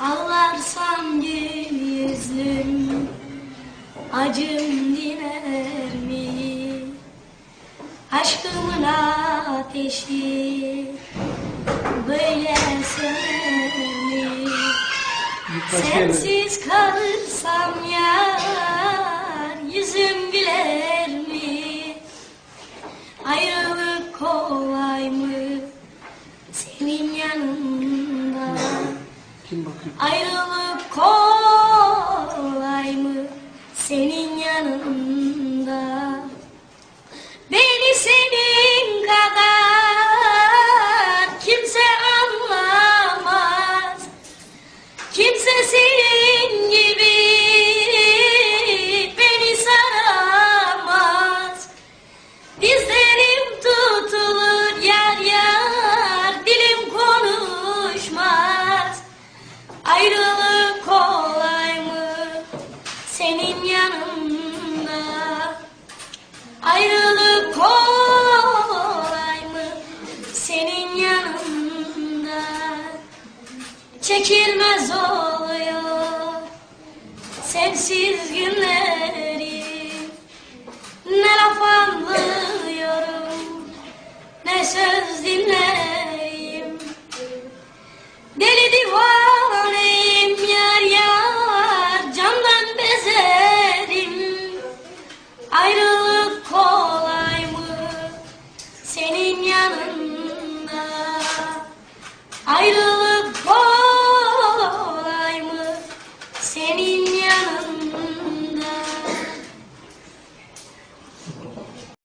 Ağlarsam gül yüzlüm Acım diner mi? Aşkımın ateşi Böyle söner mi? Sensiz kalırsam yar Yüzüm güler mi? Ayrılık kolay mı? Senin yanında Kim bakıyor? Ayrılık kolay mı senin yanında? Beni senin kadar kimse anlamaz. Kimse senin senin yanında? Ayrılık kolay mı senin yanında? Çekilmez oluyor sensiz günlerim. Ne laf anlıyorum ne söz dinleyim. I love